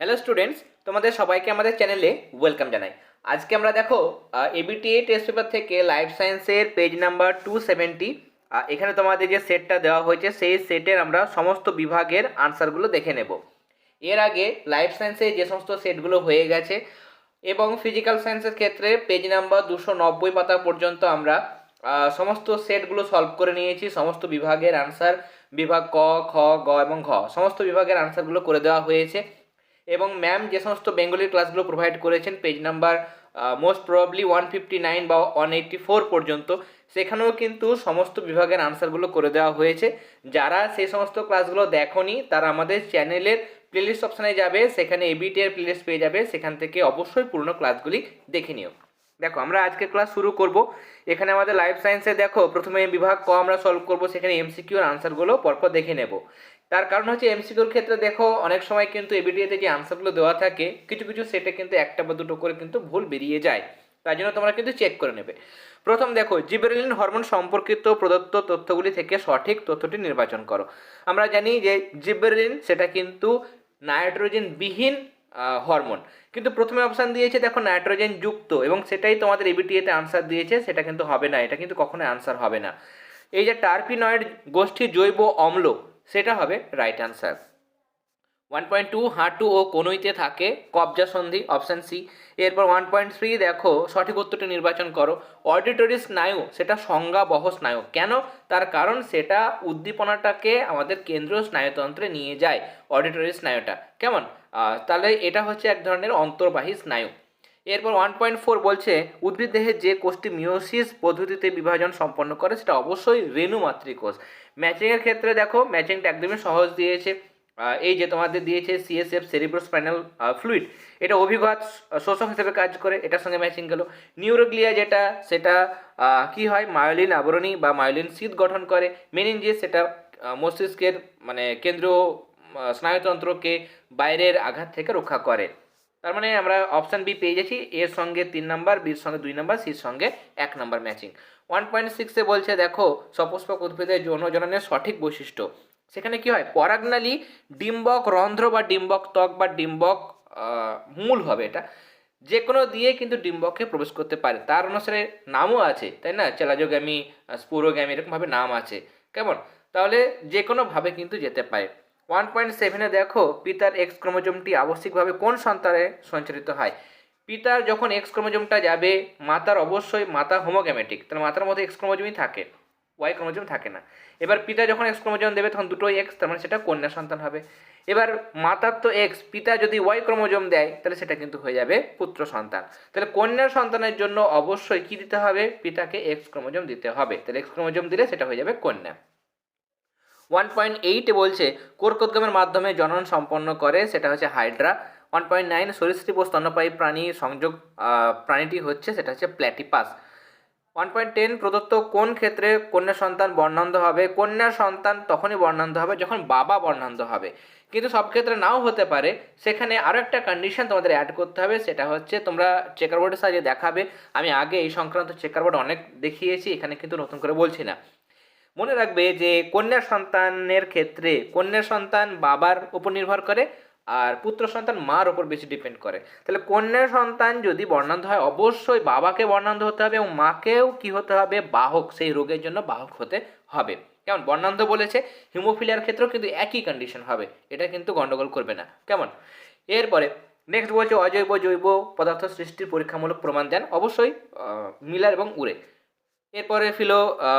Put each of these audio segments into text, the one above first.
Hello students তোমাদের সবাইকে আমাদের চ্যানেলে ওয়েলকাম জানাই। আজকে আমরা দেখো এবিটিএ টেস্ট পেপার থেকে লাইফ সায়েন্সের পেজ নাম্বার টু সেভেন্টি এখানে তোমাদের যে সেটটা দেওয়া হয়েছে, সেই সেটের আমরা সমস্ত বিভাগের আনসারগুলো দেখে নেব। এর আগে লাইফ সায়েন্সে যে সমস্ত সেটগুলো হয়ে গেছে, এবং ফিজিক্যাল সায়েন্সের ক্ষেত্রে পেজ নাম্বার দুশো নব্বই পাতা পর্যন্ত আমরা সমস্ত সেটগুলো সলভ করে নিয়েছি, সমস্ত বিভাগের আনসার বিভাগ ক, খ, গ এবং ঘ, সমস্ত বিভাগের আনসারগুলো করে দেওয়া হয়েছে। এবং ম্যাম যে সমস্ত বেঙ্গলির ক্লাসগুলো প্রোভাইড করেছেন page number most probably one fifty nine বা ওয়ান এইট্টি ফোর পর্যন্ত, সেখানেও কিন্তু সমস্ত বিভাগের আনসারগুলো করে দেওয়া হয়েছে। যারা সেই সমস্ত ক্লাসগুলো দেখনি, তারা আমাদের চ্যানেলের প্লেলিস্ট অপশানে যাবে, সেখানে এবিটি এর প্লেলিস্ট পেয়ে যাবে, সেখান থেকে অবশ্যই পুরনো ক্লাসগুলি দেখে নিও। দেখো, আমরা আজকে ক্লাস শুরু করব। এখানে আমাদের লাইফ সায়েন্সে দেখো, প্রথমে বিভাগ ক আমরা সলভ করব, সেখানে এমসিকিউর আনসারগুলো পরপর দেখে নেব। তার কারণ হচ্ছে এমসিকিউর ক্ষেত্রে দেখো, অনেক সময় কিন্তু এবিটিএতে যে আনসারগুলো দেওয়া থাকে, কিছু কিছু সেটে কিন্তু একটা বা দুটো করে কিন্তু ভুল বেরিয়ে যায়। তার জন্য তোমরা কিন্তু চেক করে নেবে। প্রথম দেখো, জিবেরিলিন হরমোন সম্পর্কিত প্রদত্ত তথ্যগুলি থেকে সঠিক তথ্যটি নির্বাচন করো। আমরা জানি যে জিবেরিলিন সেটা কিন্তু নাইট্রোজেন বিহীন হরমোন কিন্তু প্রথমে অপশান দিয়েছে দেখো নাইট্রোজেন যুক্ত এবং সেটাই তোমাদের এবিটিএতে আনসার দিয়েছে, সেটা কিন্তু হবে না, এটা কিন্তু কখনোই আনসার হবে না। এই যে টার্পিনয়েড গোষ্ঠী জৈব অম্ল সেটা হবে right answer one point two হাঁটু ও কনুইতে থাকে, কবজা সন্ধি অপশান সি এরপর ওয়ান পয়েন্ট থ্রি দেখো, সঠিক উত্তরটি নির্বাচন করো। অডিটরি স্নায়ু, সেটা সংজ্ঞাবহ স্নায়ু। কেন? তার কারণ সেটা উদ্দীপনাটাকে আমাদের কেন্দ্রীয় স্নায়ুতন্ত্রে নিয়ে যায় অডিটরি স্নায়ুটা। কেমন? তাহলে এটা হচ্ছে এক ধরনের অন্তর্বাহী স্নায়ু। এরপর ওয়ান পয়েন্ট ফোর বলছে, উদ্ভিদ দেহে যে কোষটি মিওসিস পদ্ধতিতে বিভাজন সম্পন্ন করে, সেটা অবশ্যই রেণু মাতৃকোষ ম্যাচিংয়ের ক্ষেত্রে দেখো ম্যাচিংটা একদমই সহজ দিয়েছে। এই যে তোমাদের দিয়েছে সিএসএফ সেরিব্রোস্পাইনাল ফ্লুইড এটা অভিঘাত শোষক হিসেবে কাজ করে, এটার সঙ্গে ম্যাচিং গেল। নিউরোগ্লিয়া যেটা, সেটা কি হয়? মায়োলিন আবরণী বা মায়োলিন শীত গঠন করে। মেনিনজিস সেটা মস্তিষ্কের মানে কেন্দ্রীয় স্নায়ুতন্ত্রকে বাইরের আঘাত থেকে রক্ষা করে। তার মানে আমরা অপশান বি পেয়ে যাচ্ছি এর সঙ্গে তিন নাম্বার বির সঙ্গে দুই নাম্বার সির সঙ্গে এক নাম্বার ম্যাচিং ওয়ান পয়েন্ট সিক্সে বলছে, দেখো, সপুষ্পক উদ্ভিদের যৌন জননের সঠিক বৈশিষ্ট্য। সেখানে কি হয়? পরাগনালী ডিম্বক রন্ধ্র বা ডিম্বক ত্বক বা ডিম্বক মূল হবে এটা। যে কোনো দিয়ে কিন্তু ডিম্বককে প্রবেশ করতে পারে। তার অনুসারে নামও আছে, তাই না? চেলাজোগ্যামি স্পুরোগ্যামি এরকমভাবে নাম আছে। কেমন? তাহলে যে কোনোভাবে কিন্তু যেতে পারে। ওয়ান পয়েন্ট সেভেনে দেখো পিতার এক্স ক্রোমোজোমটি আবশ্যিকভাবে কোন সন্তানে সঞ্চারিত হয়? পিতার যখন এক্স ক্রোমোজোমটা যাবে, মাতার অবশ্যই মাতা হোমোগ্যামেটিক তাহলে মাতার মধ্যে এক্স ক্রোমোজোমই থাকে ওয়াই ক্রোমোজোম থাকে না। এবার পিতা যখন এক্স ক্রোমোজোম দেবে, তখন দুটোই এক্স তার মানে সেটা কন্যা সন্তান হবে। এবার মাতার তো এক্স পিতা যদি ওয়াই ক্রোমোজোম দেয়, তাহলে সেটা কিন্তু হয়ে যাবে পুত্র সন্তান। তাহলে কন্যা সন্তানের জন্য অবশ্যই কি দিতে হবে? পিতাকে এক্স ক্রোমোজোম দিতে হবে। তাহলে এক্স ক্রোমোজোম দিলে সেটা হয়ে যাবে কন্যা। ওয়ান পয়েন্ট এইটে বলছে কোরকোদ্গমের মাধ্যমে জনন সম্পন্ন করে, সেটা হচ্ছে হাইড্রা। ওয়ান পয়েন্ট নাইন সরীসৃপ স্তন্যপায়ী প্রাণী সংযোগ প্রাণীটি হচ্ছে, সেটা হচ্ছে প্ল্যাটিপাস। ওয়ান পয়েন্ট টেন প্রদত্ত কোন ক্ষেত্রে কন্যা সন্তান বর্ণান্ধ হবে? কন্যা সন্তান তখনই বর্ণান্ধ হবে যখন বাবা বর্ণান্ধ হবে। কিন্তু সব ক্ষেত্রে নাও হতে পারে, সেখানে আরও একটা কন্ডিশন তোমাদের অ্যাড করতে হবে, সেটা হচ্ছে তোমরা চেকার বোর্ডের সাহায্যে দেখাবে। আমি আগে এই সংক্রান্ত চেকার বোর্ড অনেক দেখিয়েছি, এখানে কিন্তু নতুন করে বলছি না। মনে রাখবে যে কন্যার সন্তানের ক্ষেত্রে কন্যার সন্তান বাবার উপর নির্ভর করে আর পুত্র সন্তান মার ওপর বেশি ডিপেন্ড করে। তাহলে কন্যার সন্তান যদি বর্ণান্ধ হয়, অবশ্যই বাবাকে বর্ণান্ধ হতে হবে এবং মাকেও কি হতে হবে? বাহক, সেই রোগের জন্য বাহক হতে হবে। কেমন? বর্ণান্ধ বলেছে হিমোফিলিয়ার ক্ষেত্রেও কিন্তু একই কন্ডিশন হবে। এটা কিন্তু গন্ডগোল করবে না। কেমন? এরপরে নেক্সট বলছে, অজৈব জৈব পদার্থ সৃষ্টির পরীক্ষামূলক প্রমাণ দেন। অবশ্যই মিলার এবং উড়ে এরপরে ফিলো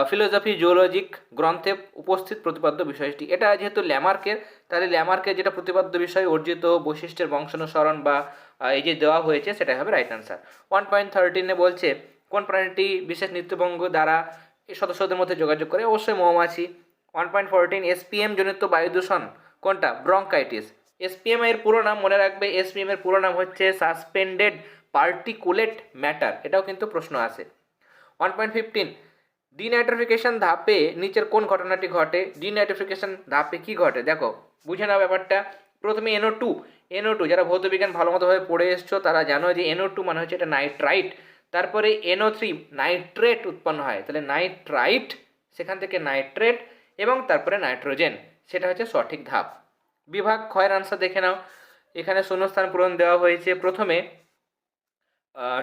ফিলোসফি জিওলজিক গ্রন্থে উপস্থিত প্রতিপাদ্য বিষয়টি। এটা যেহেতু ল্যামার্কের, তাহলে ল্যামার্কের যেটা প্রতিপাদ্য বিষয়, অর্জিত বৈশিষ্ট্যের বংশানুসরণ বা এই যে দেওয়া হয়েছে, সেটাই হবে রাইট আনসার ওয়ান পয়েন্ট থার্টিনে বলছে, কোন প্রাণীটি বিশেষ নৃত্যভঙ্গ দ্বারা সদস্যদের মধ্যে যোগাযোগ করে? অবশ্যই মৌমাছি। ওয়ান পয়েন্ট ফোরটিন এসপিএম জনিত বায়ু দূষণ, কোনটা? ব্রঙ্কাইটিস এসপিএম এর পুরো নাম মনে রাখবে এসপিএম এর পুরো নাম হচ্ছে সাসপেন্ডেড পার্টিকুলেট ম্যাটার এটাও কিন্তু প্রশ্ন আছে। ওয়ান পয়েন্ট ফিফটিন ডিনাইট্রিফিকেশন ধাপে নিচের কোন ঘটনাটি ঘটে? ডিনাইট্রিফিকেশন ধাপে কি ঘটে? দেখো, বুঝে নাও ব্যাপারটা। প্রথমে এনও টু এনও টু যারা ভৌতবিজ্ঞান ভালো মতোভাবে পড়ে এসছো, তারা জানো যে এনও টু মানে হচ্ছে এটা নাইট্রাইট তারপরে এনও থ্রি নাইট্রেট উৎপন্ন হয়। তাহলে নাইট্রাইট সেখান থেকে নাইট্রেট এবং তারপরে নাইট্রোজেন সেটা হচ্ছে সঠিক ধাপ। বিভাগ ক্ষয়ের আনসার দেখে নাও। এখানে শূন্যস্থান পূরণ দেওয়া হয়েছে। প্রথমে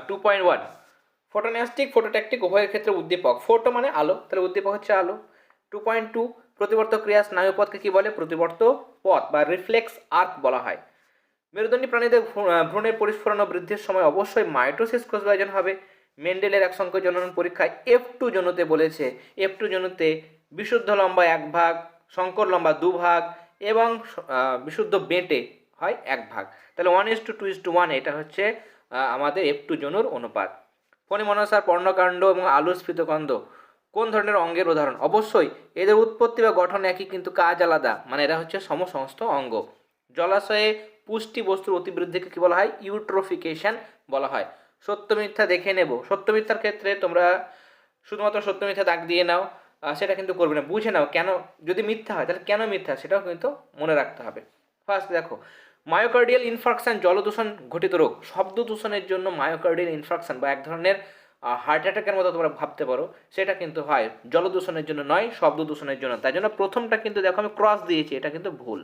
two point one photonastic phototactic উভয়ের ক্ষেত্রে উদ্দীপক। ফোটো মানে আলো, তাহলে উদ্দীপক হচ্ছে আলো। টু পয়েন্ট টু প্রতিবর্ত ক্রিয়া স্নায়ুপথকে কী বলে? প্রতিবর্ত পথ বা রিফ্লেক্স আর্ক বলা হয়। মেরুদণ্ডী প্রাণীদের ভ্রূণের পরিস্ফুরণ ও বৃদ্ধির সময় অবশ্যই মাইটোসিস কোষ বিভাজন হবে। মেন্ডেলের এক সংখ্যক জনন পরীক্ষায় এফ টু জনুতে বলেছে। এফ টু জনুতে বিশুদ্ধ লম্বা এক ভাগ শঙ্কর লম্বা দু ভাগ এবং বিশুদ্ধ বেঁটে হয় এক ভাগ। তাহলে one is to two is to one এটা হচ্ছে আমাদের এফ টু জনুর অনুপাত। ফণিমনসার, পর্ণকাণ্ড এবং আলু স্ফীতকাণ্ড। কোন ধরনের অঙ্গের উদাহরণ? অবশ্যই, এদের উৎপত্তি বা গঠন একই, কিন্তু কাজ আলাদা। মানে এরা হচ্ছে সমসমস্ত অঙ্গ। জলাশয়ে পুষ্টি বস্তুর অতিবৃদ্ধিকে কী বলা হয়? ইউট্রোফিকেশন বলা হয়। সত্য মিথ্যা দেখে নেব। সত্য মিথ্যার ক্ষেত্রে তোমরা শুধুমাত্র সত্য মিথ্যা দাগ দিয়ে নাও সেটা কিন্তু করবে না। বুঝে নাও কেন, যদি মিথ্যা হয়, তাহলে কেন মিথ্যা? সেটাও কিন্তু মনে রাখতে হবে। ফার্স্ট দেখো মায়োকার্ডিয়াল ইনফার্কশন জলদূষণ ঘটিত রোগ। শব্দ দূষণের জন্য মায়োকার্ডিয়াল ইনফার্কশন বা এক ধরনের হার্ট অ্যাটাকের মতো তোমরা ভাবতে পারো। সেটা কিন্তু হয় জলদূষণের জন্য নয়, শব্দ দূষণের জন্য। তাই জন্য প্রথমটা কিন্তু দেখো আমি ক্রস দিয়েছি, এটা কিন্তু ভুল।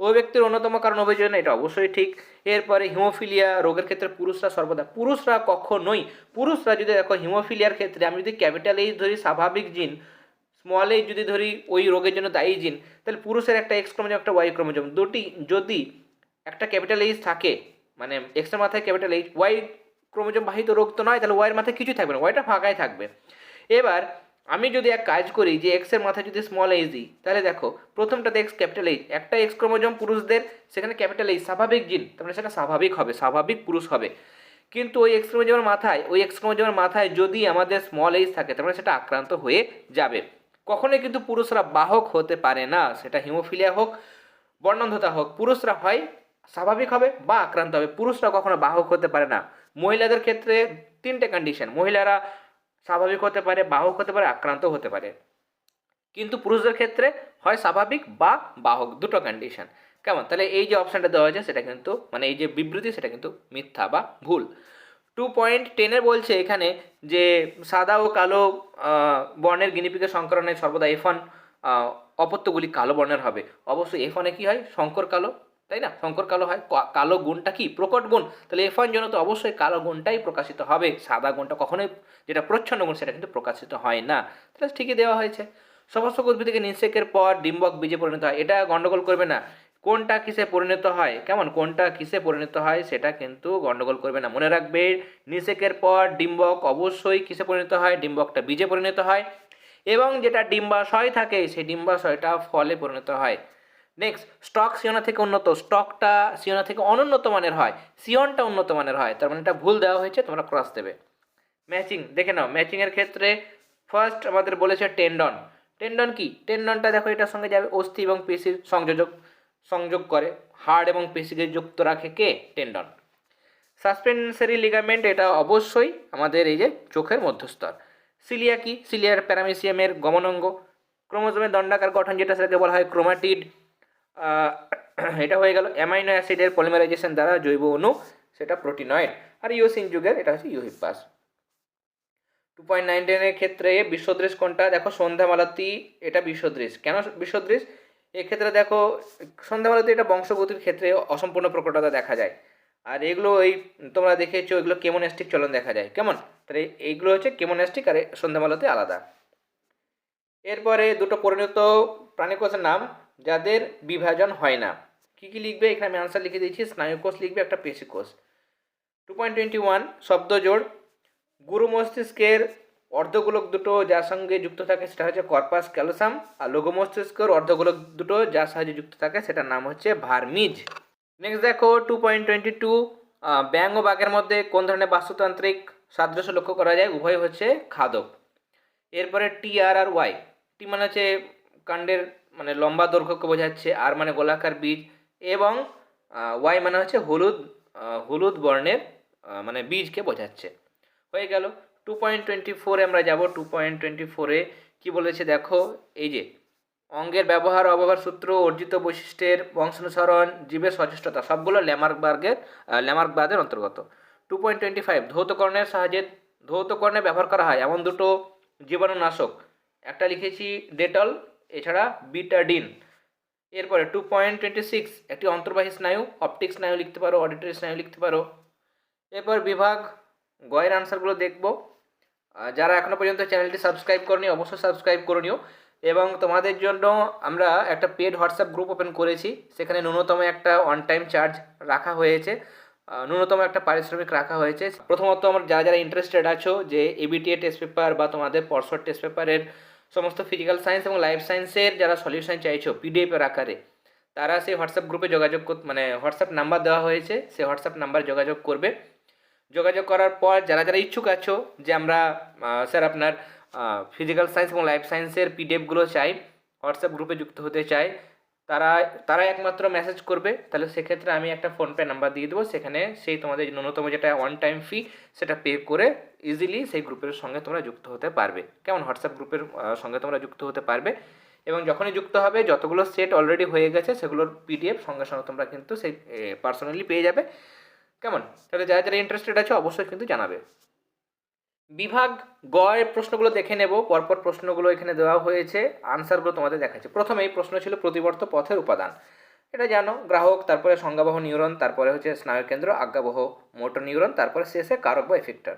ও ব্যক্তির অন্যতম কারণ অভিযোজন এটা অবশ্যই ঠিক। এরপরে হিমোফিলিয়া রোগের ক্ষেত্রে পুরুষরা সর্বদা, পুরুষরা কখনোই, পুরুষরা যদি দেখো হিমোফিলিয়ার ক্ষেত্রে, আমি যদি ক্যাপিটাল এইচ ধরি, স্বাভাবিক জিন স্মল যদি ধরি ওই রোগের জন্য দায়ী জিন, তাহলে পুরুষের একটা এক্স ক্রোমোজোম, একটা ওয়াই ক্রোমোজোম। দুটি যদি একটা ক্যাপিটাল এইচ থাকে মানে এক্সের মাথায় ক্যাপিটাল এইচ ওয়াই ক্রোমোজোম বাহিত রোগ তো নয়, তাহলে ওয়াইয়ের মাথায় কিছুই থাকবে না ওয়াইটা ফাঁকাই থাকবে। এবার আমি যদি এক কাজ করি যে এক্সের মাথায় যদি স্মল এইচ দিই, তাহলে দেখো, প্রথমটাতে এক্স ক্যাপিটাল এইচ একটা এক্স ক্রোমোজোম পুরুষদের, সেখানে ক্যাপিটাল এইচ স্বাভাবিক জিন তাহলে সেটা স্বাভাবিক হবে, স্বাভাবিক পুরুষ হবে। কিন্তু ওই এক্স ক্রোমোজোমের মাথায়, ওই এক্স ক্রোমোজোমের মাথায় যদি আমাদের স্মল এইচ থাকে তাহলে সেটা আক্রান্ত হয়ে যাবে। কখনোই কিন্তু পুরুষরা বাহক হতে পারে না, সেটা হিমোফিলিয়া হোক, বর্ণন্ধতা হোক, পুরুষরা হয় স্বাভাবিক হবে বা আক্রান্ত হবে, পুরুষরা কখনো বাহক হতে পারে না। মহিলাদের ক্ষেত্রে তিনটে কন্ডিশন মহিলারা স্বাভাবিক হতে পারে, বাহক হতে পারে, আক্রান্ত হতে পারে। কিন্তু পুরুষদের ক্ষেত্রে হয় স্বাভাবিক বা বাহক, দুটো কন্ডিশন কেমন? তাহলে এই যে অপশানটা দেওয়া হয়েছে, সেটা কিন্তু মানে এই যে বিবৃতি, সেটা কিন্তু মিথ্যা বা ভুল। টু পয়েন্ট টেনে বলছে এখানে যে সাদা ও কালো বর্ণের গিনিপিকের সংকরণে সর্বদা এফন অপত্যগুলি কালো বর্ণের হবে। অবশ্যই এফনে কি হয়? শঙ্কর কালো, তাই না? শঙ্কর কালো হয়। কালো গুণটা কি? প্রকট গুণ। তাহলে এফন জন্য তো অবশ্যই কালো গুণটাই প্রকাশিত হবে। সাদা গুণটা কখনোই যেটা প্রচ্ছন্ন গুণ, সেটা কিন্তু প্রকাশিত হয় না। তাহলে ঠিকই দেওয়া হয়েছে। সমস্ত উদ্ভিদ থেকে নিষেকের পর ডিম্বক বীজে পরিণত হয়। এটা গন্ডগোল করবে না। কোনটা কিসে পরিণত হয়? কেমন? কোনটা কিসে পরিণত হয়? সেটা কিন্তু গন্ডগোল করবে না। মনে রাখবে, নিষেকের পর ডিম্বক অবশ্যই কিসে পরিণত হয়? ডিম্বকটা বীজে পরিণত হয়। এবং যেটা ডিম্বাশয় থাকে, সেই ডিম্বাশয়টা ফলে পরিণত হয়। নেক্সট স্টক সিওনা থেকে উন্নত। স্টকটা সিওনা থেকে অনুন্নত মানের হয়। সিওনটা উন্নত মানের হয়। তার মানে এটা ভুল দেওয়া হয়েছে, তোমরা ক্রস দেবে। ম্যাচিং দেখে নাও। ম্যাচিংয়ের ক্ষেত্রে ফার্স্ট আমাদের বলেছে টেন্ডন টেন্ডন কি? টেন্ডনটা দেখো, এটার সঙ্গে যাবে অস্থি এবং পেশির সংযোজক। সংযোগ করে, হাড় এবং পেশিকে যুক্ত রাখে কে? টেন্ডন। সাসপেন্সারি লিগামেন্ট এটা অবশ্যই আমাদের এই যে চোখের মধ্যস্তর সিলিয়া কি? সিলিয়ার প্যারামেসিয়ামের গমনাঙ্গ। ক্রোমোজোমের দণ্ডাকার গঠন যেটা সেটাকে বলা হয় ক্রোমাটিড। এটা হয়ে গেল অ্যামাইনো অ্যাসিডের পলিমারাইজেশন দ্বারা জৈব অণু, সেটা প্রোটিনয়েড। আর ইউসিন যুগের এটা হচ্ছে ইউহিপাস। টু পয়েন্ট নাইন টেনের ক্ষেত্রে বিশ্বদৃশ কোনটা দেখো সন্ধ্যামালাতি এটা বিশ্বদৃশ কেন বিশ্বদৃশ এক্ষেত্রে দেখো সন্ধ্যামালাতি এটা বংশগতির ক্ষেত্রে অসম্পূর্ণ প্রকটতা দেখা যায়। আর এগুলো এই তোমরা দেখেছ, এগুলো কেমোনাস্টিক চলন দেখা যায়। কেমন? তাহলে এইগুলো হচ্ছে কেমোনাস্টিক আর সন্ধ্যামালাতে আলাদা। এরপরে দুটো পরিণত প্রাণীকোষের নাম, যাদের বিভাজন হয় না। কী কী লিখবে? এখানে আমি আনসার লিখে দিয়েছি। স্নায়ুকোষ লিখবে একটা পেশিকোষ। টু পয়েন্ট টোয়েন্টি ওয়ান শব্দ জোড় গুরু মস্তিষ্কের অর্ধগোলক দুটো যার সঙ্গে যুক্ত থাকে সেটা হচ্ছে কর্পাস ক্যালোসাম আর লঘু মস্তিষ্কের অর্ধগোলক দুটো যার সাহায্যে যুক্ত থাকে সেটার নাম হচ্ছে ভার্মিজ। নেক্সট দেখো টু পয়েন্ট টোয়েন্টি টু ব্যাং ও বাঘের মধ্যে কোন ধরনের বাস্তুতান্ত্রিক সাদৃশ্য লক্ষ্য করা যায়? উভয় হচ্ছে খাদক। এরপরে টি আর আর ওয়াই টি মানে হচ্ছে কাণ্ডের মানে লম্বা দৈর্ঘ্যকে বোঝাচ্ছে আর মানে গোলাকার বীজ এবং ওয়াই মানে হচ্ছে হলুদ হলুদ বর্ণের মানে বীজকে বোঝাচ্ছে। হয়ে গেল। টু পয়েন্ট টোয়েন্টি ফোরে আমরা যাব টু পয়েন্ট টোয়েন্টি ফোরে কী বলেছে দেখো, এই যে, অঙ্গের ব্যবহার, অব্যবহার সূত্র, অর্জিত বৈশিষ্ট্যের, বংশানুসরণ, জীবের সচেষ্টতা, সবগুলো ল্যামার্কবার্গের ল্যামার্কবাদের অন্তর্গত। টু পয়েন্ট টোয়েন্টি ফাইভ ধৌতকর্ণের সাহায্যে ধৌতকর্ণে ব্যবহার করা হয় এমন দুটো জীবাণুনাশক। একটা লিখেছি ডেটল, এছাড়া বিটাডিন। এরপরে টু পয়েন্ট টোয়েন্টি সিক্স একটি অন্তর্বাহী স্নায়ু, অপটিক স্নায়ু লিখতে পারো, অডিটরি স্নায়ু লিখতে পারো। এরপর বিভাগ, গয়ের আনসারগুলো দেখব। যারা এখনও পর্যন্ত চ্যানেলটি সাবস্ক্রাইব করনি, অবশ্যই সাবস্ক্রাইব করে নিও। এবং তোমাদের জন্য আমরা একটা পেড হোয়াটসঅ্যাপ গ্রুপ ওপেন করেছি, সেখানে ন্যূনতম একটা অন টাইম চার্জ রাখা হয়েছে ন্যূনতম একটা পারিশ্রমিক রাখা হয়েছে। প্রথমত আমার যারা যারা ইন্টারেস্টেড আছো যে এবিটিএ টেস্ট পেপার বা তোমাদের পরশর টেস্ট পেপারের সমস্ত ফিজিক্যাল সায়েন্স এবং লাইফ সায়েন্সের যারা সলিউশন চাইছো পিডিএফের আকারে, তারা সেই হোয়াটসঅ্যাপ গ্রুপে যোগাযোগ মানে হোয়াটসঅ্যাপ নাম্বার দেওয়া হয়েছে, সেই হোয়াটসঅ্যাপ নাম্বার যোগাযোগ করবে। যোগাযোগ করার পর যারা যারা ইচ্ছুক আছো যে আমরা স্যার আপনার ফিজিক্যাল সায়েন্স এবং লাইফ সায়েন্সের পিডিএফগুলো চাই হোয়াটসঅ্যাপ গ্রুপে যুক্ত হতে চাই, তারা তারা একমাত্র মেসেজ করবে। তাহলে সেক্ষেত্রে আমি একটা ফোনপে নাম্বার দিয়ে দেবো। সেখানে সেই তোমাদের ন্যূনতম যেটা ওয়ান টাইম ফি সেটা পে করে ইজিলি সেই গ্রুপের সঙ্গে তোমরা যুক্ত হতে পারবে। কেমন? হোয়াটসঅ্যাপ গ্রুপের সঙ্গে তোমরা যুক্ত হতে পারবে। এবং যখনই যুক্ত হবে, যতগুলো সেট অলরেডি হয়ে গেছে, সেগুলোর পিডিএফ সঙ্গে সঙ্গে তোমরা কিন্তু সেই পার্সোনালি পেয়ে যাবে। কেমন? তাহলে যারা যারা ইন্টারেস্টেড আছে, অবশ্যই কিন্তু জানাবে। বিভাগ গয়ের প্রশ্নগুলো দেখে নেব, পরপর প্রশ্নগুলো এখানে দেওয়া হয়েছে আনসারগুলো তোমাদের দেখাচ্ছে। প্রথমে এই প্রশ্ন ছিল প্রতিবর্ত পথের উপাদান। এটা জানো, গ্রাহক, তারপরে সংজ্ঞাবহ নিউরন, তারপরে হচ্ছে স্নায়ুকেন্দ্র আজ্ঞাবহ মোটর নিউরন, তারপরে শেষে কারক বা এফেক্টর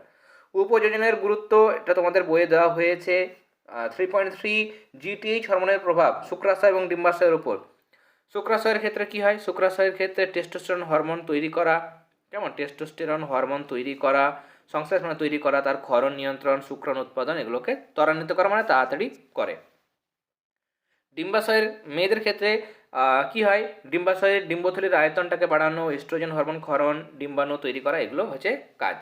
উপযোজনের গুরুত্ব, এটা তোমাদের বইয়ে দেওয়া হয়েছে থ্রি পয়েন্ট থ্রি জিটিএইচ হরমোনের প্রভাব, শুক্রাশয় এবং ডিম্বাশয়ের উপর। শুক্রাশয়ের ক্ষেত্রে কি হয়? শুক্রাশয়ের ক্ষেত্রে টেস্টোস্টেরন হরমোন তৈরি করা কেমন? টেস্টোস্টেরন হরমোন তৈরি করা, সংশ্লেষ মানে তৈরি করা, তার ক্ষরণ নিয়ন্ত্রণ, শুক্রণ উৎপাদন এগুলোকে ত্বরান্বিত করা মানে তাড়াতাড়ি করে। ডিম্বাশয়ের মেয়েদের ক্ষেত্রে কি হয়? ডিম্বাশয়ের ডিম্বথলির আয়তনটাকে বাড়ানো এস্ট্রোজেন হরমোন ক্ষরণ, ডিম্বাণু তৈরি করা, এগুলো হচ্ছে কাজ।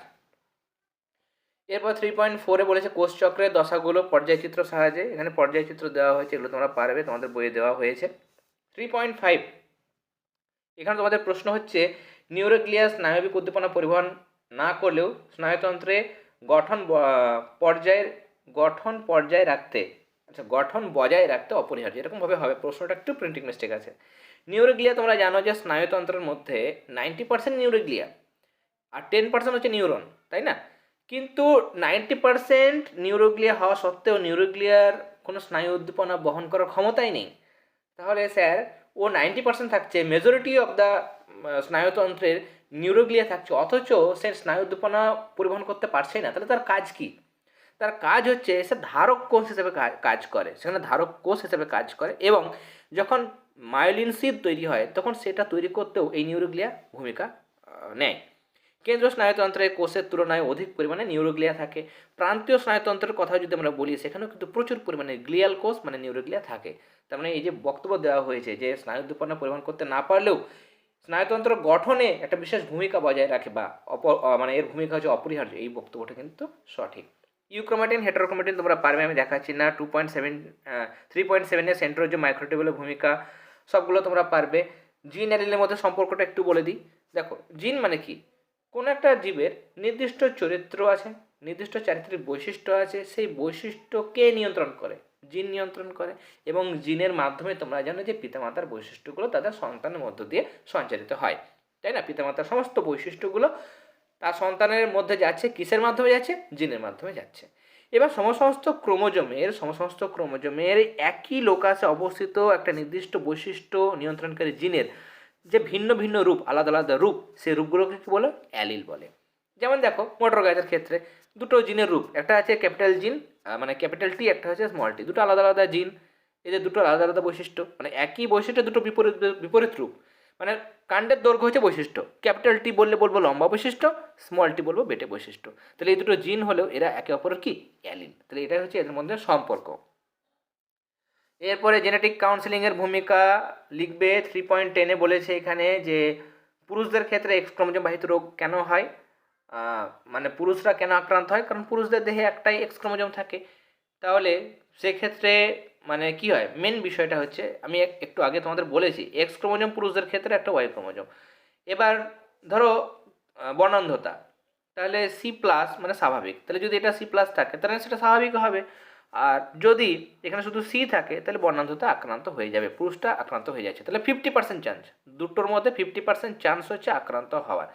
এরপর থ্রি পয়েন্ট ফোরে বলেছে কোষচক্রের দশাগুলো পর্যায়চিত্র সাহায্যে, এখানে পর্যায়চিত্র দেওয়া হয়েছে, এগুলো তোমরা পারবে, তোমাদের বইয়ে দেওয়া হয়েছে। থ্রি পয়েন্ট ফাইভ এখানে তোমাদের প্রশ্ন হচ্ছে নিউরোগ্লিয়া স্নায়বিক উদ্দীপনা পরিবহন না করলেও স্নায়ুতন্ত্রে গঠন পর্যায়ের গঠন পর্যায়ে রাখতে আচ্ছা গঠন বজায় রাখতে অপরিহার্য। এরকমভাবে হবে। প্রশ্নটা একটু প্রিন্টিং মিস্টেক আছে। নিউরোগ্লিয়া তোমরা জানো যে স্নায়ুতন্ত্রের মধ্যে নাইনটি পার্সেন্ট নিউরোগ্লিয়া আর টেন পার্সেন্ট হচ্ছে নিউরন, তাই না? কিন্তু নাইনটি পার্সেন্ট নিউরোগ্লিয়া হওয়া সত্ত্বেও নিউরোগ্লিয়ার কোনো স্নায়ু উদ্দীপনা বহন করার ক্ষমতাই নেই। তাহলে স্যার ও নাইনটি পার্সেন্ট থাকছে মেজরিটি অফ দ্য স্নায়ুতন্ত্রের নিউরোগ্লিয়া থাকছে, অথচ সে স্নায়ু উদ্দীপনা পরিবহন করতে পারছে না। তাহলে তার কাজ কি? তার কাজ হচ্ছে সে ধারক কোষ হিসেবে কাজ করে, সেখানে ধারক কোষ হিসেবে কাজ করে এবং যখন মায়োলিন সিদ তৈরি হয়, তখন সেটা তৈরি করতেও এই নিউরোগ্লিয়া ভূমিকা নেয়। কেন্দ্র স্নায়ুতন্ত্রে কোষের তুলনায় অধিক পরিমাণে নিউরোগ্লিয়া থাকে। প্রান্তীয় স্নায়ুতন্ত্রের কথা যদি আমরা বলি, সেখানেও কিন্তু প্রচুর পরিমাণে গ্লিয়াল কোষ মানে নিউরোগ্লিয়া থাকে। তার মানে এই যে বক্তব্য দেওয়া হয়েছে যে স্নায়ু উদ্দীপনা পরিমাণ করতে না পারলেও স্নায়ুতন্ত্র গঠনে একটা বিশেষ ভূমিকা বজায় রাখে বা অপ মানে এর ভূমিকা হচ্ছে অপরিহার্য। এই বক্তব্যটা কিন্তু সঠিক। ইউক্রোমাটিন, হেটারোক্রোমাটিন তোমরা পারবে, আমি দেখাচ্ছি না। Two point seven three point সেভেনের সেন্ট্রোজ মাইক্রোটিউবেলের ভূমিকা, সবগুলো তোমরা পারবে। জিন অ্যালিলের মধ্যে সম্পর্কটা একটু বলে দিই। দেখো জিন মানে কি? কোনো একটা জীবের নির্দিষ্ট চরিত্র আছে, নির্দিষ্ট চারিত্রিক বৈশিষ্ট্য আছে, সেই বৈশিষ্ট্যকে নিয়ন্ত্রণ করে। জিন নিয়ন্ত্রণ করে এবং জিনের মাধ্যমে তোমরা জানো যে পিতামাতার বৈশিষ্ট্যগুলো তাদের সন্তানের মধ্য দিয়ে সঞ্চারিত হয়। তাই না? পিতামাতার সমস্ত বৈশিষ্ট্যগুলো তার সন্তানের মধ্যে যাচ্ছে, কিসের মাধ্যমে যাচ্ছে? জিনের মাধ্যমে যাচ্ছে। এবার সমসমস্ত ক্রোমোজোমের সমসমস্ত ক্রোমোজোমের একই লোকাসে অবস্থিত একটা নির্দিষ্ট বৈশিষ্ট্য নিয়ন্ত্রণকারী জিনের যে ভিন্ন ভিন্ন রূপ, আলাদা আলাদা রূপ, সেই রূপগুলোকে কী বলে? অ্যালিল বলে। যেমন দেখো, মোটর গাছের ক্ষেত্রে দুটো জিনের রূপ, একটা আছে ক্যাপিটাল জিন মানে ক্যাপিটাল টি একটা হচ্ছে স্মল টি দুটো আলাদা আলাদা জিন এদের দুটো আলাদা আলাদা বৈশিষ্ট্য মানে একই বৈশিষ্ট্য দুটো বিপরীত বিপরীত রূপ মানে কাণ্ডের দৈর্ঘ্য হচ্ছে বৈশিষ্ট্য ক্যাপিটাল টি বললে বলব লম্বা বৈশিষ্ট্য স্মল টি বলব বেটে বৈশিষ্ট্য, তাহলে এই দুটো জিন হলেও এরা একে অপরের কি? অ্যালিন তাহলে এটাই হচ্ছে এদের মধ্যে সম্পর্ক। এরপরে জেনেটিক কাউন্সিলিংয়ের ভূমিকা লিখবে থ্রি পয়েন্ট টেনে বলেছে এখানে যে পুরুষদের ক্ষেত্রে এক্স ক্রোমোজোম বাহিত রোগ কেন হয়? মানে পুরুষরা কেন আক্রান্ত হয়? কারণ পুরুষদের দেহে একটাই এক্স ক্রোমোজোম থাকে। তাহলে সেক্ষেত্রে মানে কি হয়? মেন বিষয়টা হচ্ছে, আমি এক- একটু আগে তোমাদের বলেছি এক্স ক্রোমোজোম পুরুষদের ক্ষেত্রে একটা ওয়াই ক্রোমোজম। এবার ধরো বর্ণান্ধতা। তাহলে সি প্লাস মানে স্বাভাবিক। তাহলে যদি এটা সি প্লাস থাকে, তাহলে সেটা স্বাভাবিক হবে। আর যদি এখানে শুধু সি থাকে, তাহলে বর্ণান্ধতা আক্রান্ত হয়ে যাবে। পুরুষটা আক্রান্ত হয়ে যাচ্ছে। তাহলে ফিফটি পার্সেন্ট চান্স দুটোর মধ্যে ফিফটি পার্সেন্ট চান্স হচ্ছে আক্রান্ত হওয়ার।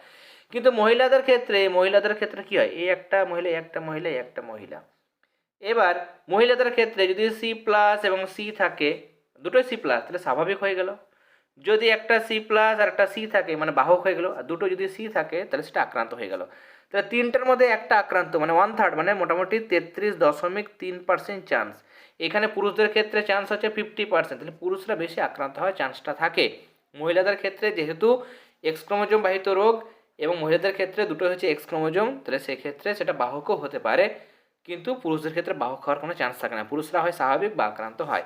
কিন্তু মহিলাদের ক্ষেত্রে মহিলাদের ক্ষেত্রে কি হয়? এই একটা মহিলা একটা মহিলা একটা মহিলা। এবার মহিলাদের ক্ষেত্রে যদি সি প্লাস এবং সি থাকে, দুটোই সি প্লাস তাহলে স্বাভাবিক হয়ে গেল। যদি একটা সি প্লাস আর একটা সি থাকে মানে বাহক হয়ে গেলো, আর দুটো যদি সি থাকে, তাহলে সেটা আক্রান্ত হয়ে গেল। তাহলে তিনটার মধ্যে একটা আক্রান্ত মানে ওয়ান থার্ড মানে মোটামুটি তেত্রিশ দশমিক তিন পার্সেন্ট চান্স এখানে পুরুষদের ক্ষেত্রে চান্স হচ্ছে ফিফটি পার্সেন্ট তাহলে পুরুষরা বেশি আক্রান্ত হওয়ার চান্সটা থাকে। মহিলাদের ক্ষেত্রে যেহেতু এক্স ক্রোমোজোম বাহিত রোগ এবং মহিলাদের ক্ষেত্রে দুটো হচ্ছে এক্স ক্রোমোজোম, তাহলে সেক্ষেত্রে সেটা বাহকও হতে পারে, কিন্তু পুরুষদের ক্ষেত্রে বাহক হওয়ার কোনো চান্স থাকে না। পুরুষরা হয় স্বাভাবিক বা আক্রান্ত হয়।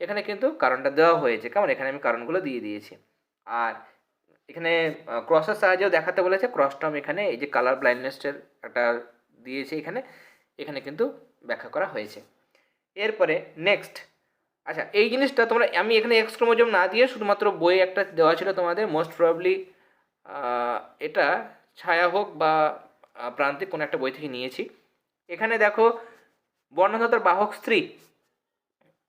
এখানে কিন্তু কারণটা দেওয়া হয়েছে। কেমন? এখানে আমি কারণগুলো দিয়ে দিয়েছি। আর এখানে ক্রসের সাহায্যেও দেখাতে বলেছে। ক্রসটা আমি এখানে এই যে কালার ব্লাইন্ডনেসের একটা দিয়েছি এখানে। এখানে কিন্তু ব্যাখ্যা করা হয়েছে। এরপরে নেক্সট আচ্ছা এই জিনিসটা তোমরা, আমি এখানে এক্স ক্রোমোজোম না দিয়ে শুধুমাত্র বই একটা দেওয়া ছিল তোমাদের মোস্ট প্রবাবলি এটা ছায়া হোক বা প্রান্তিক কোনো একটা বই থেকে নিয়েছি। এখানে দেখো বর্ণধাতার বাহক স্ত্রী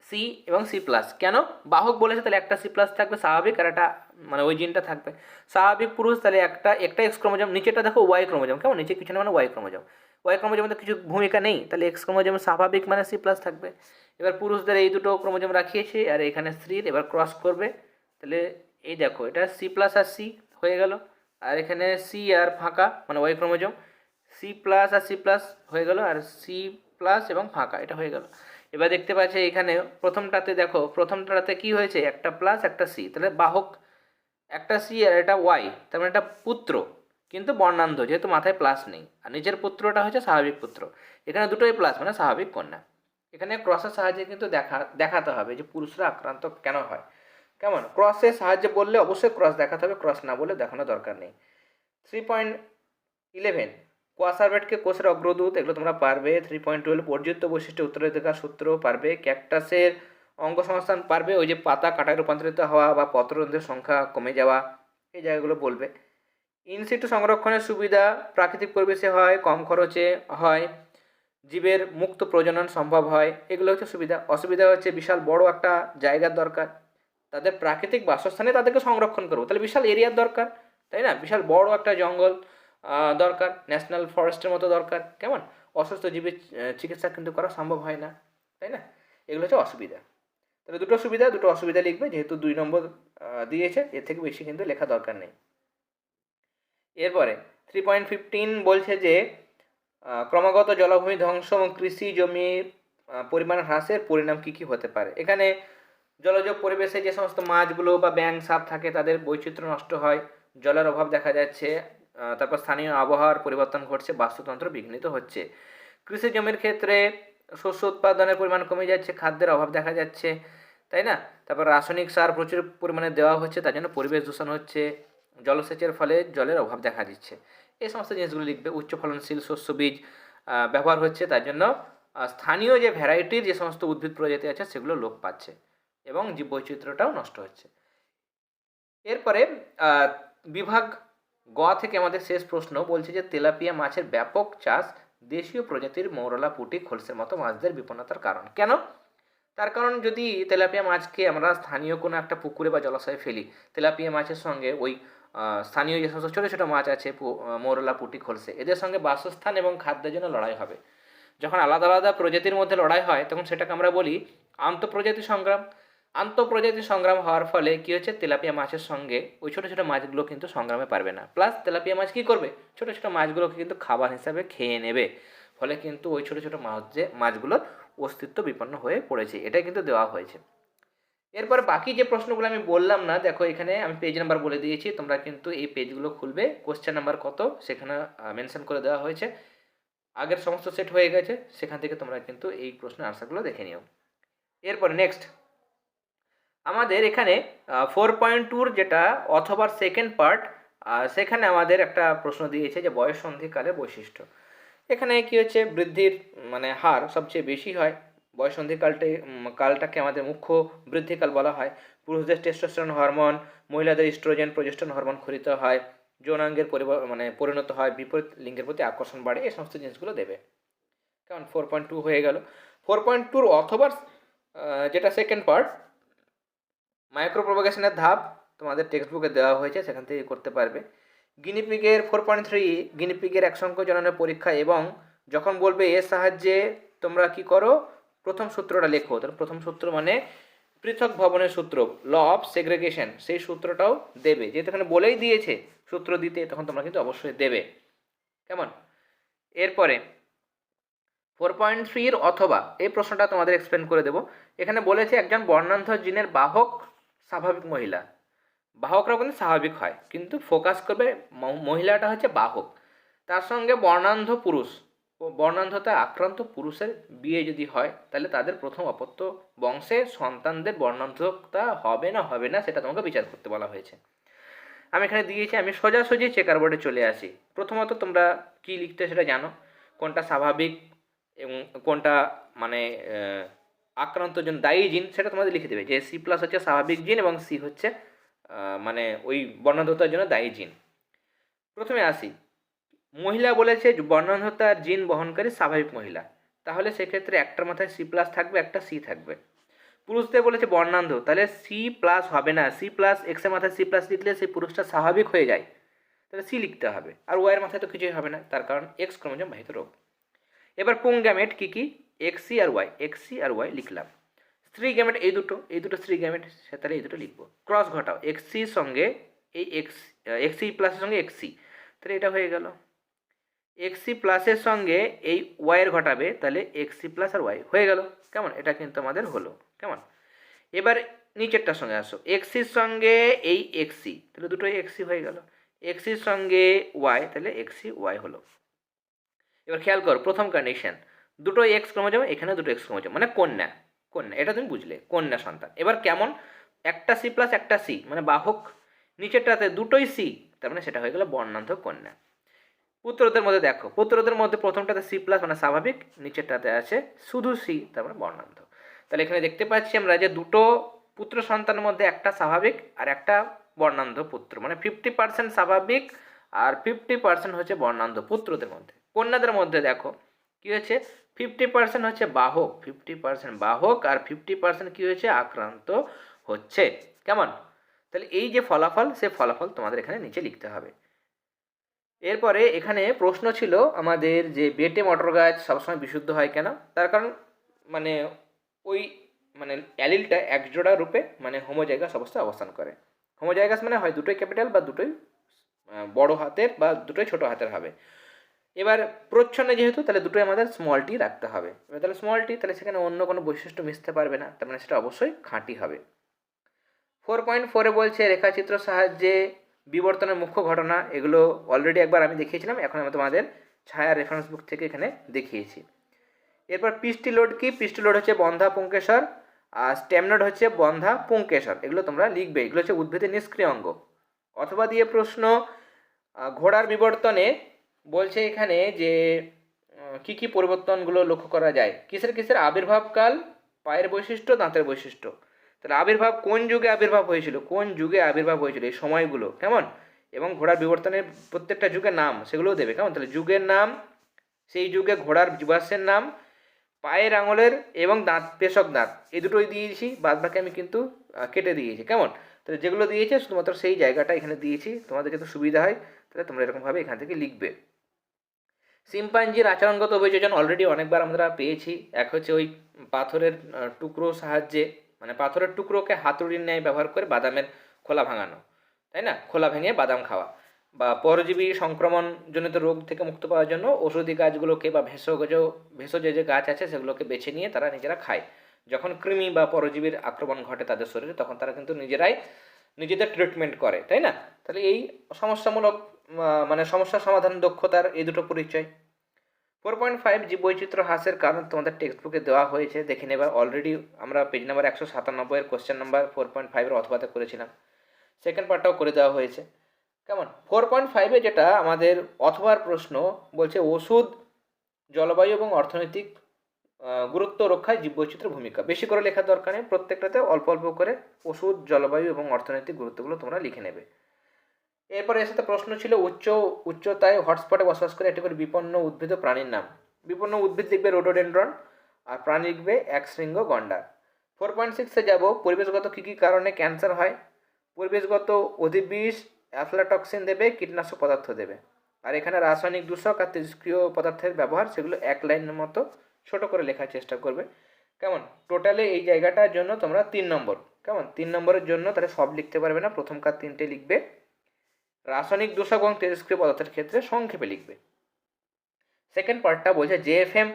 সি এবং সি প্লাস কেন? বাহক বলেছে তাহলে একটা সি প্লাস থাকবে স্বাভাবিক আর একটা মানে ওই জিনটা থাকবে। স্বাভাবিক পুরুষ তাহলে একটা একটা এক্স ক্রোমোজোম নিচেটা দেখো ওয়াই ক্রোমোজোম কেমন? নিচে কিছু না মানে ওয়াই ক্রোমোজোম ওয়াই ক্রোমোজোমে তো কিছু ভূমিকা নেই। তাহলে এক্স ক্রোমোজোম স্বাভাবিক মানে সি প্লাস থাকবে। এবার পুরুষদের এই দুটো ক্রোমোজোম রাখিয়েছি আর এখানে স্ত্রীর, এবার ক্রস করবে। তাহলে এই দেখো, এটা সি প্লাস আর সি হয়ে গেল। আর এখানে সি আর ফাঁকা মানে ওয়াই ক্রোমোজোম। সি প্লাস আর সি প্লাস হয়ে গেল, আর সি প্লাস এবং ফাঁকা, এটা হয়ে গেল। এবার দেখতে পাচ্ছি এখানে প্রথমটাতে দেখো, প্রথমটাতে কি হয়েছে? একটা প্লাস একটা সি তাহলে বাহক, একটা সি আর এটা ওয়াই তার মানে এটা পুত্র, কিন্তু বর্ণান্ধ, যেহেতু মাথায় প্লাস নেই। আর নিজের পুত্রটা হচ্ছে স্বাভাবিক পুত্র। এখানে দুটোই প্লাস মানে স্বাভাবিক কন্যা। এখানে ক্রসের সাহায্যে কিন্তু দেখা, দেখাতে হবে যে পুরুষরা আক্রান্ত কেন হয়। কেমন? ক্রসের সাহায্যে বললে অবশ্যই ক্রস দেখাতে হবে ক্রস না বলে দেখানো দরকার নেই। থ্রি পয়েন্ট ইলেভেন কোয়াসারবেটকে কোষের অগ্রদূত, এগুলো তোমরা পারবে। থ্রি পয়েন্ট টুয়েলভ পর্যন্ত বৈশিষ্ট্য, উত্তরাধিকার সূত্র পারবে। ক্যাকটাসের অঙ্গ সংস্থান পারবে, ওই যে পাতা কাটায় রূপান্তরিত হওয়া বা পত্ররন্ধ্রের সংখ্যা কমে যাওয়া, এই জায়গাগুলো বলবে। ইনসিটু সংরক্ষণের সুবিধা, প্রাকৃতিক পরিবেশে হয়, কম খরচে হয়, জীবের মুক্ত প্রজনন সম্ভব হয়, এগুলো হচ্ছে সুবিধা। অসুবিধা হচ্ছে বিশাল বড় একটা জায়গার দরকার। তাদের প্রাকৃতিক বাসস্থানে তাদেরকে সংরক্ষণ করব। তাহলে বিশাল এরিয়ার দরকার, তাই না? বিশাল বড় একটা জঙ্গল দরকার, ন্যাশনাল ফরেস্টের মতো দরকার, কেমন? অসুস্থ জীবের চিকিৎসা কিন্তু করা সম্ভব হয় না, তাই না? এগুলো হচ্ছে অসুবিধা। তাহলে দুটো সুবিধা, দুটো অসুবিধা লিখবে, যেহেতু দুই নম্বর দিয়েছে, এর থেকে বেশি কিন্তু লেখা দরকার নেই। এরপরে থ্রি পয়েন্ট ফিফটিন বলছে যে ক্রমাগত জলাভূমি ধ্বংস এবং কৃষি জমির পরিমাণ হ্রাসের পরিণাম কী কী হতে পারে? এখানে জলজ পরিবেশে যে সমস্ত মাছগুলো বা ব্যাং সাপ থাকে, তাদের বৈচিত্র্য নষ্ট হয়। জলের অভাব দেখা যাচ্ছে তারপর স্থানীয় আবহাওয়ার পরিবর্তন ঘটছে, বাস্তুতন্ত্র বিঘ্নিত হচ্ছে। কৃষি জমির ক্ষেত্রে শস্য উৎপাদনের পরিমাণ কমে যাচ্ছে, খাদ্যের অভাব দেখা যাচ্ছে, তাই না? তারপর রাসায়নিক সার প্রচুর পরিমাণে দেওয়া হচ্ছে, তার জন্য পরিবেশ দূষণ হচ্ছে, জলসেচের ফলে জলের অভাব দেখা দিচ্ছে। এই সমস্ত জিনিসগুলো লিখবে, উচ্চ ফলনশীল শস্য বীজ ব্যবহার হচ্ছে, তার জন্য স্থানীয় যে ভ্যারাইটির যে সমস্ত উদ্ভিদ প্রজাতি আছে, সেগুলো লোপ পাচ্ছে। এবং জীব বৈচিত্র্যটাও নষ্ট হচ্ছে। এরপরে বিভাগ গ থেকে আমাদের শেষ প্রশ্ন বলছে যে, তেলাপিয়া মাছের ব্যাপক চাষ দেশীয় প্রজাতির মৌরলা, পুঁটি, খোলসের মতো মাছদের বিপন্নতার কারণ। কেন? তার কারণ যদি তেলাপিয়া মাছকে আমরা স্থানীয় কোনো একটা পুকুরে বা জলাশয়ে ফেলি, তেলাপিয়া মাছের সঙ্গে ওই স্থানীয় যে সমস্ত ছোটো ছোটো মাছ আছে মৌরলা, পুঁটি, খোলসে, এদের সঙ্গে বাসস্থান এবং খাদ্যের জন্য লড়াই হবে। যখন আলাদা আলাদা প্রজাতির মধ্যে লড়াই হয়, তখন সেটাকে আমরা বলি আন্তঃপ্রজাতি সংগ্রাম। আন্তঃপ্রজাতি সংগ্রাম হওয়ার ফলে কী হচ্ছে তেলাপিয়া মাছের সঙ্গে ওই ছোটো ছোটো মাছগুলো কিন্তু সংগ্রামে পারবে না। প্লাস তেলাপিয়া মাছ কী করবে? ছোটো ছোটো মাছগুলোকে কিন্তু খাবার হিসাবে খেয়ে নেবে। ফলে কিন্তু ওই ছোটো ছোটো মাছ যে, মাছগুলোর অস্তিত্ব বিপন্ন হয়ে পড়েছে। এটাই কিন্তু দেওয়া হয়েছে। এরপর বাকি যে প্রশ্নগুলো আমি বললাম না, দেখো এখানে আমি পেজ নাম্বার বলে দিয়েছি। তোমরা কিন্তু এই পেজগুলো খুলবে। কোশ্চেন নাম্বার কত? সেখানে মেনশন করে দেওয়া হয়েছে। আগের সমস্ত সেট হয়ে গেছে। সেখান থেকে তোমরা কিন্তু এই প্রশ্নের আনসারগুলো দেখে নিও। এরপরে নেক্সট আমাদের এখানে ফোর পয়েন্ট টুর যেটা অথবা সেকেন্ড পার্ট সেখানে আমাদের একটা প্রশ্ন দিয়েছে যে বয়স সন্ধিকালের বৈশিষ্ট্য। এখানে কি হচ্ছে? বৃদ্ধির মানে হার সবচেয়ে বেশি হয়। বয়স সন্ধিকালটে উম, কালটাকে আমাদের মুখ্য বৃদ্ধিকাল বলা হয়। পুরুষদের টেস্টোস্টেরন হরমোন মহিলাদের ইস্ট্রোজেন প্রজেস্টন হরমোন খরিত হয়। যৌনাঙ্গের মানে পরিণত হয় বিপরীত লিঙ্গের প্রতি আকর্ষণ বাড়ে এই সমস্ত জিনিসগুলো দেবে। কারণ ফোর পয়েন্ট টু হয়ে গেল। ফোর পয়েন্ট টুর অথবা যেটা সেকেন্ড পার্ট মাইক্রো প্রোপাগেশনের ধাপ তোমাদের টেক্সট বুকে দেওয়া হয়েছে, সেখান থেকে করতে পারবে। গিনিপিগের ফোর পয়েন্ট থ্রি গিনিপিগের একসঙ্গ জননের পরীক্ষা এবং যখন বলবে এর সাহায্যে তোমরা কি করো? প্রথম সূত্রটা লেখো। তাহলে প্রথম সূত্র মানে পৃথক ভবনের সূত্র ল অফ সেগ্রেগেশন সেই সূত্রটাও দেবে। যেহেতু এখানে বলেই দিয়েছে সূত্র দিতে, তখন তোমরা কিন্তু অবশ্যই দেবে। কেমন? এরপরে ফোর পয়েন্ট থ্রির অথবা, এই প্রশ্নটা তোমাদের এক্সপ্লেন করে দেবো। এখানে বলেছে একজন বর্ণান্ধ জিনের বাহক স্বাভাবিক মহিলা। বাহকরা কিন্তু স্বাভাবিক হয়, কিন্তু ফোকাস করবে মহিলাটা হচ্ছে বাহক। তার সঙ্গে বর্ণান্ধ পুরুষ বর্ণান্ধতা আক্রান্ত পুরুষের বিয়ে যদি হয়, তাহলে তাদের প্রথম অপত্য বংশে সন্তানদের বর্ণান্ধতা হবে না হবে না সেটা তোমাকে বিচার করতে বলা হয়েছে। আমি এখানে দিয়েছি, আমি সোজাসুজি চেকার বোর্ডে চলে আসি। প্রথমত তোমরা কি লিখতে সেটা জানো? কোনটা স্বাভাবিক এবং কোনটা মানে আক্রান্ত জন, দায়ী জিন, সেটা তোমাদের লিখে দেবে যে সি প্লাস হচ্ছে স্বাভাবিক জিন এবং সি হচ্ছে মানে ওই বর্ণান্ধতার জন্য দায়ী জিন। প্রথমে আসি। মহিলা বলেছে বর্ণান্ধতার জিন বহনকারী স্বাভাবিক মহিলা। তাহলে সেক্ষেত্রে একটার মাথায় সি প্লাস থাকবে, একটা সি থাকবে। পুরুষদের বলেছে বর্ণান্ধ। তাহলে সি প্লাস হবে না। সি প্লাস এক্সের মাথায় সি প্লাস লিখলে সেই পুরুষটা স্বাভাবিক হয়ে যায়। তাহলে সি লিখতে হবে। আর ওয়াইয়ের মাথায় তো কিছুই হবে না। তার কারণ এক্স ক্রোমোজোম বাহিত রোগ। এবার পুং গ্যামেট কী কী? এক্সি আর ওয়াই এক্সি আর ওয়াই লিখলাম স্ত্রী গ্যামেট এই দুটো এই দুটো স্ত্রী গ্যামেট সে তাহলে এই দুটো লিখব ক্রস ঘটাও এক্সির সঙ্গে এই এক্স এক্সি প্লাসের সঙ্গে এক্সি তাহলে এটা হয়ে গেল এক্সি প্লাসের সঙ্গে এই ওয়াইয়ের ঘটাবে তাহলে এক্সি প্লাস আর ওয়াই হয়ে গেল কেমন এটা কিন্তু আমাদের হলো কেমন এবার নিচেরটার সঙ্গে আসো এক্সির সঙ্গে এই এক্সি তাহলে দুটোই এক্সি হয়ে গেল এক্সির সঙ্গে ওয়াই তাহলে এক্সি ওয়াই হলো এবার খেয়াল করো প্রথম কন্ডিশন দুটো এক্স ক্রোমোজোম, এখানে দুটো এক্স ক্রোমোজোম মানে কন্যা কন্যা, এটা তুমি বুঝলে, কন্যা সন্তান। এবার কেমন? একটা সি প্লাস একটা সি মানে বাহক, নিচেরটাতে দুটোই সি তার মানে সেটা হয়ে গেল বর্ণান্ধ কন্যা। পুত্রদের মধ্যে দেখো পুত্রদের মধ্যে প্রথমটাতে সি প্লাস মানে স্বাভাবিক, নিচেরটাতে আছে শুধু সি তার মানে বর্ণান্ধ। তাহলে এখানে দেখতে পাচ্ছি আমরা যে দুটো পুত্র সন্তানের মধ্যে একটা স্বাভাবিক আর একটা বর্ণান্ধ পুত্র মানে ফিফটি পার্সেন্ট স্বাভাবিক আর ফিফটি পার্সেন্ট হচ্ছে বর্ণান্ধ পুত্রদের মধ্যে। কন্যাদের মধ্যে দেখো, কী হয়েছে ফিফটি পার্সেন্ট হচ্ছে বাহক ফিফটি পার্সেন্ট বাহক আর ফিফটি পার্সেন্ট কী হয়েছে? আক্রান্ত হচ্ছে। কেমন? তাহলে এই যে ফলাফল, সে ফলাফল তোমাদের এখানে নিচে লিখতে হবে। এরপরে এখানে প্রশ্ন ছিল আমাদের যে বেটে মটর গাছ সবসময় বিশুদ্ধ হয় কেন? তার কারণ মানে ওই মানে অ্যালিলটা একজোড়া রূপে মানে হোমোজাইগাস অবস্থায় অবস্থান করে। হোমোজাইগাস মানে হয় দুটোই ক্যাপিটাল বা দুটোই বড় হাতের বা দুটোই ছোট হাতের হবে। এবার প্রচ্ছন্ন যেহেতু, তাহলে দুটোই আমাদের স্মল টি রাখতে হবে। এবার তাহলে স্মল টি তাহলে সেখানে অন্য কোনো বৈশিষ্ট্য মিশতে পারবে না, তার মানে সেটা অবশ্যই খাঁটি হবে। ফোর পয়েন্ট ফোরে বলছে, রেখাচিত্র সাহায্যে বিবর্তনের মুখ্য ঘটনা, এগুলো অলরেডি একবার আমি দেখিয়েছিলাম, এখন আমি তোমাদের ছায়া রেফারেন্স বুক থেকে এখানে দেখিয়েছি। এরপর পিস্টি লোড কি? পিস্টি লোড হচ্ছে বন্ধা পুঙ্কেশ্বর, আর স্টেম নোড হচ্ছে বন্ধা পুঙ্কেশ্বর। এগুলো তোমরা লিখবে, এগুলো হচ্ছে উদ্ভিদের নিষ্ক্রিয় অঙ্গ। অথবা দিয়ে প্রশ্ন ঘোড়ার বিবর্তনে বলছে এখানে যে কি কি পরিবর্তনগুলো লক্ষ্য করা যায়? কিসের কিসের আবির্ভাবকাল? পায়ের বৈশিষ্ট্য, দাঁতের বৈশিষ্ট্য। তাহলে আবির্ভাব কোন যুগে আবির্ভাব হয়েছিল? কোন যুগে আবির্ভাব হয়েছিল? এই সময়গুলো, কেমন? এবং ঘোড়ার বিবর্তনের প্রত্যেকটা যুগের নাম, সেগুলোও দেবে, কেমন? তাহলে যুগের নাম, সেই যুগে ঘোড়ার জীবাশ্মের নাম, পায়ের আঙুলের এবং দাঁত, পেশক দাঁত। এই দুটোই দিয়েছি বাদ বাকি আমি কিন্তু কেটে দিয়েছি, কেমন? তাহলে যেগুলো দিয়েছে, শুধুমাত্র সেই জায়গাটা এখানে দিয়েছি, তোমাদের যাতে সুবিধা হয় তাহলে তোমরা এরকমভাবে এখান থেকে লিখবে। সিম্পাঞ্জির আচরণগত অভিযোজন অলরেডি অনেকবার আমরা পেয়েছি। এক হচ্ছে ওই পাথরের টুকরো সাহায্যে মানে পাথরের টুকরোকে হাতুড়ির ন্যায় ব্যবহার করে বাদামের খোলা ভাঙানো, তাই না? খোলা ভেঙে বাদাম খাওয়া বা পরজীবী সংক্রমণজনিত রোগ থেকে মুক্ত পাওয়ার জন্য ওষুধি গাছগুলোকে বা ভেষজ ভেষজ যে গাছ আছে সেগুলোকে বেছে নিয়ে তারা নিজেরা খায়। যখন কৃমি বা পরজীবীর আক্রমণ ঘটে তাদের শরীরে, তখন তারা কিন্তু নিজেরাই নিজেদের ট্রিটমেন্ট করে, তাই না? তাহলে এই সমস্যামূলক মানে সমস্যা সমাধান, দক্ষতার এই দুটো পরিচয়। ফোর পয়েন্ট ফাইভ যে বৈচিত্র্য হ্রাসের কারণ তোমাদের টেক্সট বুকে দেওয়া হয়েছে, দেখে নেবা। অলরেডি আমরা পেজ নাম্বার একশো সাতানব্বইয়ের কোশ্চেন নাম্বার ফোর পয়েন্ট ফাইভের অথবাতে করেছিলাম। সেকেন্ড পার্টটাও করে দেওয়া হয়েছে। কেমন? ফোর পয়েন্ট ফাইভে যেটা আমাদের অথবার প্রশ্ন, বলছে ওষুধ, জলবায়ু এবং অর্থনৈতিক গুরুত্ব রক্ষায় জীববৈচিত্র্যের ভূমিকা। বেশি করে লেখার দরকার নেই, প্রত্যেকটাতে অল্প অল্প করে ওষুধ, জলবায়ু এবং অর্থনৈতিক গুরুত্বগুলো তোমরা লিখে নেবে। এরপরে এর সাথে প্রশ্ন ছিল উচ্চ, উচ্চতায় হটস্পটে বসবাস করে একটি করে বিপন্ন উদ্ভিদ ও প্রাণীর নাম। বিপন্ন উদ্ভিদ লিখবে রোডোডেন্ড্রন আর প্রাণী লিখবে এক শৃঙ্গ গন্ডার। ফোর পয়েন্ট সিক্সে যাব, পরিবেশগত কী কী কারণে ক্যান্সার হয়? পরিবেশগত অধিবিষ অ্যাফলাটক্সিন দেবে, কীটনাশক পদার্থ দেবে। আর এখানে রাসায়নিক দূষক আর তেজস্ক্রিয় পদার্থের ব্যবহার, সেগুলো এক লাইনের মতো ছোট করে লেখার চেষ্টা করবে। কেমন? টোটালে এই জায়গাটার জন্য তোমরা তিন নম্বর। কেমন? তিন নম্বরের জন্য তাহলে সব লিখতে পারবে না প্রথম কাজ তিনটে লিখবে রাসায়নিক দূষক এবং তেজস্ক্রিয় পদার্থের ক্ষেত্রে সংক্ষেপে লিখবে। সেকেন্ড পার্টটা বলছে জেএফএম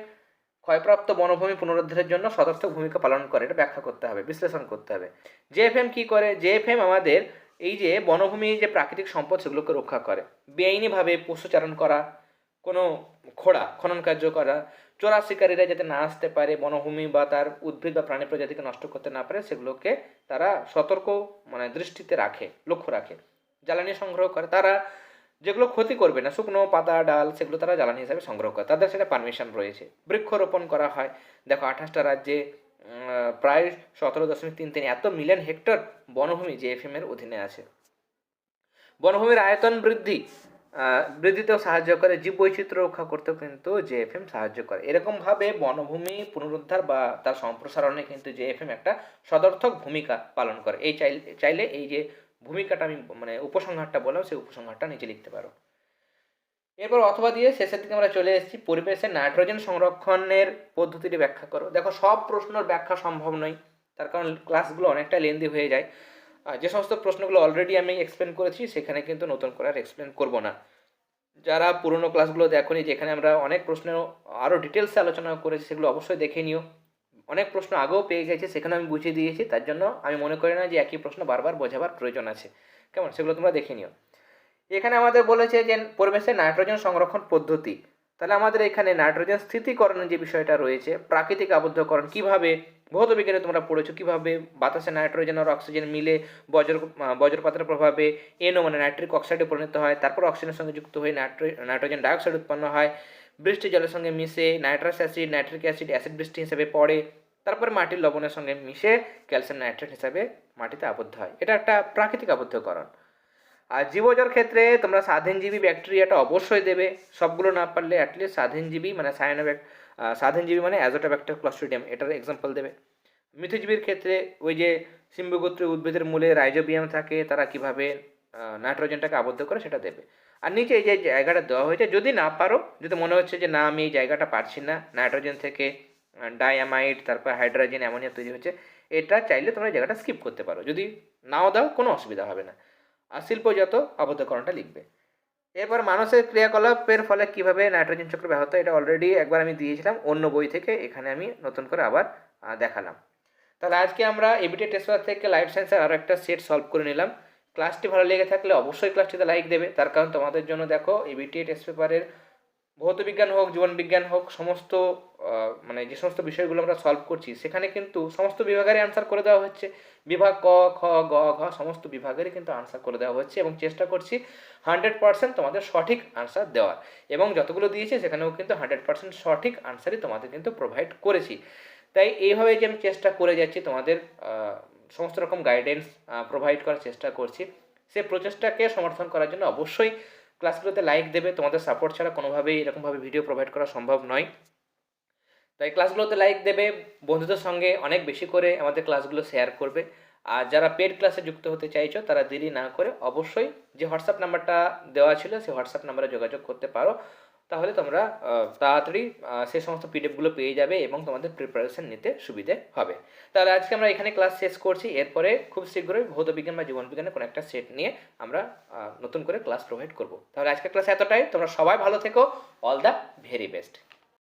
ক্ষয়প্রাপ্ত বনভূমি পুনরুদ্ধারের জন্য সদর্থক ভূমিকা পালন করে, এটা ব্যাখ্যা করতে হবে, বিশ্লেষণ করতে হবে। জেএফএম কি করে? জেএফএম আমাদের এই যে বনভূমি যে প্রাকৃতিক সম্পদ সেগুলোকে রক্ষা করে, বেআইনিভাবে পশুচারণ করা, কোনো খোড়া, খনন কার্য করা, চোরা শিকারীরা যাতে না আসতে পারে, বনভূমি বা তার উদ্ভিদ বা প্রাণী প্রজাতিকে নষ্ট করতে না পারে, সেগুলোকে তারা সতর্ক মানে দৃষ্টিতে রাখে, লক্ষ্য রাখে। জ্বালানি সংগ্রহ করে, তারা যেগুলো ক্ষতি করবে না, শুকনো পাতা, ডাল, সেগুলো তারা জ্বালানি হিসাবে সংগ্রহ করে। তাদের সেটা পারমিশন রয়েছে। বৃক্ষরোপণ করা হয়। দেখো, আঠাশটা রাজ্যে প্রায় সতেরো দশমিক তিন তিন, এত মিলিয়ন হেক্টর বনভূমি জেএফএম এর অধীনে আছে। বনভূমির আয়তন বৃদ্ধি বৃদ্ধিতেও সাহায্য করে জীব বৈচিত্র্য রক্ষা করতেও কিন্তু জেএফএম সাহায্য করে। এরকমভাবে বনভূমি পুনরুদ্ধার বা তার সম্প্রসারণে কিন্তু জেএফএম একটা সদর্থক ভূমিকা পালন করে। এই চাইলে চাইলে এই যে ভূমিকাটা আমি মানে উপসংহারটা বললাম, সেই উপসংহারটা নিচে লিখতে পারো। এরপর অথবা দিয়ে শেষের দিকে আমরা চলে এসেছি, পরিবেশে নাইট্রোজেন সংরক্ষণের পদ্ধতিটি ব্যাখ্যা করো। দেখো, সব প্রশ্নের ব্যাখ্যা সম্ভব নয়, তার কারণ ক্লাসগুলো অনেকটা লেন্দি হয়ে যায়। যে সমস্ত প্রশ্নগুলো অলরেডি আমি এক্সপ্লেন করেছি, সেখানে কিন্তু নতুন করে আর এক্সপ্লেন করব না। যারা পুরনো ক্লাসগুলো দেখোনি, যেখানে আমরা অনেক প্রশ্ন আরও ডিটেলসে আলোচনা করেছি, সেগুলো অবশ্যই দেখে নিও। অনেক প্রশ্ন আগেও পেয়ে গেছে সেখানে আমি বুঝিয়ে দিয়েছি, তার জন্য আমি মনে করি না যে একই প্রশ্ন বারবার বোঝাবার প্রয়োজন আছে। কেমন? সেগুলো তোমরা দেখে নিও। এখানে আমাদের বলেছে যে পরিবেশে নাইট্রোজেন সংরক্ষণ পদ্ধতি। তাহলে আমাদের এখানে নাইট্রোজেন স্থিতিকরণের যে বিষয়টা রয়েছে, প্রাকৃতিক আবদ্ধকরণ কীভাবে, ভৌত বিজ্ঞানে তোমরা পড়েছো, কীভাবে বাতাসে নাইট্রোজেন আর অক্সিজেন মিলে বজ্র বজ্রপাতের প্রভাবে এনও মানে নাইট্রিক অক্সাইডে পরিণত হয়, তারপর অক্সিজেনের সঙ্গে যুক্ত হয়ে নাইট্রো, নাইট্রোজেন ডাইঅক্সাইড উৎপন্ন হয়। বৃষ্টি জলের সঙ্গে মিশে, nitrous acid, nitric acid acid বৃষ্টি হিসেবে পড়ে, তারপর মাটির লবণের সঙ্গে মিশে ক্যালসিয়াম, নাইট্রেট হিসাবে মাটিতে আবদ্ধ হয়। এটা একটা প্রাকৃতিক আবদ্ধকরণ। আর জীবজর ক্ষেত্রে তোমরা স্বাধীনজীবী ব্যাকটেরিয়াটা অবশ্যই দেবে। সবগুলো না পারলে অ্যাটলিস্ট স্বাধীনজীবী মানে সায়ানোব্যাক স্বাধীনজীবী মানে অ্যাজোটাব্যাক্টার ক্লস্ট্রিডিয়াম এটার এক্সাম্পল দেবে। মিথজীবীর ক্ষেত্রে ওই যে সিম্বগোত্রী উদ্ভিদের মূলে রাইজোবিয়াম থাকে, তারা কীভাবে নাইট্রোজেনটাকে আবদ্ধ করে সেটা দেবে। আর নিচে এই যে জায়গাটা দেওয়া হয়েছে, যদি না পারো, যদি মনে হচ্ছে যে না, আমি এই জায়গাটা পারছি না, নাইট্রোজেন থেকে ডায়ামাইড তারপর হাইড্রোজেন, অ্যামোনিয়া তৈরি হচ্ছে, এটা চাইলে তোমরা জায়গাটা স্কিপ করতে পারো। যদি নাও দাও, কোনো অসুবিধা হবে না। আর শিল্পজাত আবদ্ধকরণটা লিখবে। এরপর মানুষের ক্রিয়াকলাপের ফলে কীভাবে নাইট্রোজেন চক্র ব্যাহত, এটা অলরেডি একবার আমি দিয়েছিলাম, অন্য বই থেকে, এখানে আমি নতুন করে আবার দেখালাম। তাহলে আজকে আমরা এবিটি টেস্ট থেকে লাইফ সায়েন্সের আরও একটা সেট সলভ করে নিলাম। ক্লাসটি ভালো লেগে থাকলে অবশ্যই ক্লাসটিতে লাইক দেবে। তার কারণ তোমাদের জন্য দেখো এবিটি টেস্ট পেপারের ভৌত বিজ্ঞান হোক, জীবন বিজ্ঞান হোক, সমস্ত মানে যে সমস্ত বিষয়গুলো আমরা সলভ করছি, সেখানে কিন্তু সমস্ত বিভাগেরই আনসার করে দেওয়া হচ্ছে। বিভাগ ক, খ, গ, ঘ, সমস্ত বিভাগেরই কিন্তু আনসার করে দেওয়া হচ্ছে এবং চেষ্টা করছি হান্ড্রেড পার্সেন্ট তোমাদের সঠিক আনসার দেওয়ার। এবং যতগুলো দিয়েছি, সেখানেও কিন্তু হান্ড্রেড পার্সেন্ট সঠিক আনসারই তোমাদের কিন্তু প্রোভাইড করেছি। তাই এইভাবে যে আমি চেষ্টা করে যাচ্ছি তোমাদের সমস্ত রকম গাইডেন্স প্রোভাইড করার চেষ্টা করছি। সে প্রচেষ্টাকে সমর্থন করার জন্য অবশ্যই ক্লাসগুলোতে লাইক দেবে। তোমাদের সাপোর্ট ছাড়া কোনোভাবেই এরকমভাবে ভিডিও প্রোভাইড করা সম্ভব নয়। তাই ক্লাসগুলোতে লাইক দেবে। বন্ধুদের সঙ্গে অনেক বেশি করে আমাদের ক্লাসগুলো শেয়ার করবে। আর যারা পেড ক্লাসে যুক্ত হতে চাইছো, তারা দেরি না করে অবশ্যই যে হোয়াটসঅ্যাপ নাম্বারটা দেওয়া ছিল, সেই হোয়াটসঅ্যাপ নাম্বারে যোগাযোগ করতে পারো। তাহলে তোমরা তাড়াতাড়ি সে সমস্ত পিডিএফগুলো পেয়ে যাবে এবং তোমাদের প্রিপারেশন নিতে সুবিধে হবে। তাহলে আজকে আমরা এখানে ক্লাস শেষ করছি। এরপরে খুব শীঘ্রই ভৌতবিজ্ঞান বা জীবন বিজ্ঞানের কোনো একটা সেট নিয়ে আমরা নতুন করে ক্লাস প্রোভাইড করব। তাহলে আজকে ক্লাস এতটাই। তোমরা সবাই ভালো থেকো। All the very best